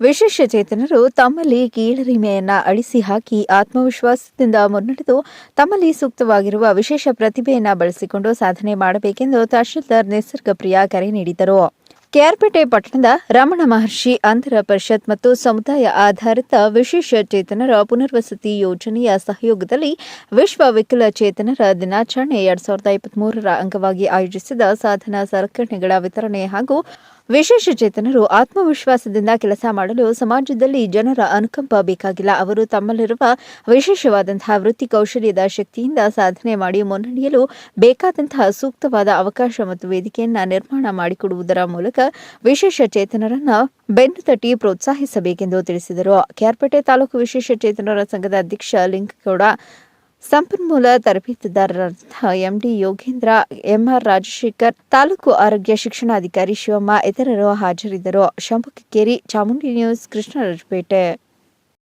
ವಿಶೇಷ ಚೇತನರು ತಮ್ಮಲ್ಲಿ ಕೀಳರಿಮೆಯನ್ನ ಅಳಿಸಿ ಹಾಕಿ ಆತ್ಮವಿಶ್ವಾಸದಿಂದ ಮುನ್ನಡೆದು ತಮ್ಮಲ್ಲಿ ಸೂಕ್ತವಾಗಿರುವ ವಿಶೇಷ ಪ್ರತಿಭೆಯನ್ನ ಬಳಸಿಕೊಂಡು ಸಾಧನೆ ಮಾಡಬೇಕೆಂದು ತಹಶೀಲ್ದಾರ್ ನಿಸರ್ಗ ಪ್ರಿಯಾ ಕರೆ ನೀಡಿದರು. ಕೆಆರ್ಪೇಟೆ ಪಟ್ಟಣದ ರಮಣ ಮಹರ್ಷಿ ಅಂತರ ಪರಿಷತ್ ಮತ್ತು ಸಮುದಾಯ ಆಧಾರಿತ ವಿಶೇಷ ಚೇತನರ ಪುನರ್ವಸತಿ ಯೋಜನೆಯ ಸಹಯೋಗದಲ್ಲಿ ವಿಶ್ವ ವಿಕಲಚೇತನರ ದಿನಾಚರಣೆ ಎರಡ್ ಸಾವಿರದ ಇಪ್ಪತ್ಮೂರರ ಅಂಗವಾಗಿ ಆಯೋಜಿಸಿದ ಸಾಧನ ಸಲಕರಣೆಗಳ ವಿತರಣೆ ಹಾಗೂ ವಿಶೇಷ ಚೇತನರು ಆತ್ಮವಿಶ್ವಾಸದಿಂದ ಕೆಲಸ ಮಾಡಲು ಸಮಾಜದಲ್ಲಿ ಜನರ ಅನುಕಂಪ ಬೇಕಾಗಿಲ್ಲ. ಅವರು ತಮ್ಮಲ್ಲಿರುವ ವಿಶೇಷವಾದಂತಹ ವೃತ್ತಿ ಕೌಶಲ್ಯದ ಶಕ್ತಿಯಿಂದ ಸಾಧನೆ ಮಾಡಿ ಮುನ್ನಡೆಯಲು ಬೇಕಾದಂತಹ ಸೂಕ್ತವಾದ ಅವಕಾಶ ಮತ್ತು ವೇದಿಕೆಯನ್ನ ನಿರ್ಮಾಣ ಮಾಡಿಕೊಡುವುದರ ಮೂಲಕ ವಿಶೇಷ ಚೇತನರನ್ನ ಬೆನ್ನು ತಟ್ಟಿ ಪ್ರೋತ್ಸಾಹಿಸಬೇಕೆಂದು ತಿಳಿಸಿದರು. ಕೆಆರ್ಪೇಟೆ ತಾಲೂಕು ವಿಶೇಷ ಚೇತನರ ಸಂಘದ ಅಧ್ಯಕ್ಷ ಲಿಂಗಗೌಡ ಸಂಪನ್ಮೂಲ ತರಬೇತುದಾರರಾದಂತಹ M D Yogendra, M R Rajashekhar, taluk ಆರೋಗ್ಯ ಶಿಕ್ಷಣಾಧಿಕಾರಿ ಶಿವಮ್ಮ, ಇತರರು ಹಾಜರಿದ್ದರು. ಶಂಭುಕಿಕೇರಿ ಚಾಮುಂಡಿ ನ್ಯೂಸ್, ಕೃಷ್ಣರಾಜಪೇಟೆ.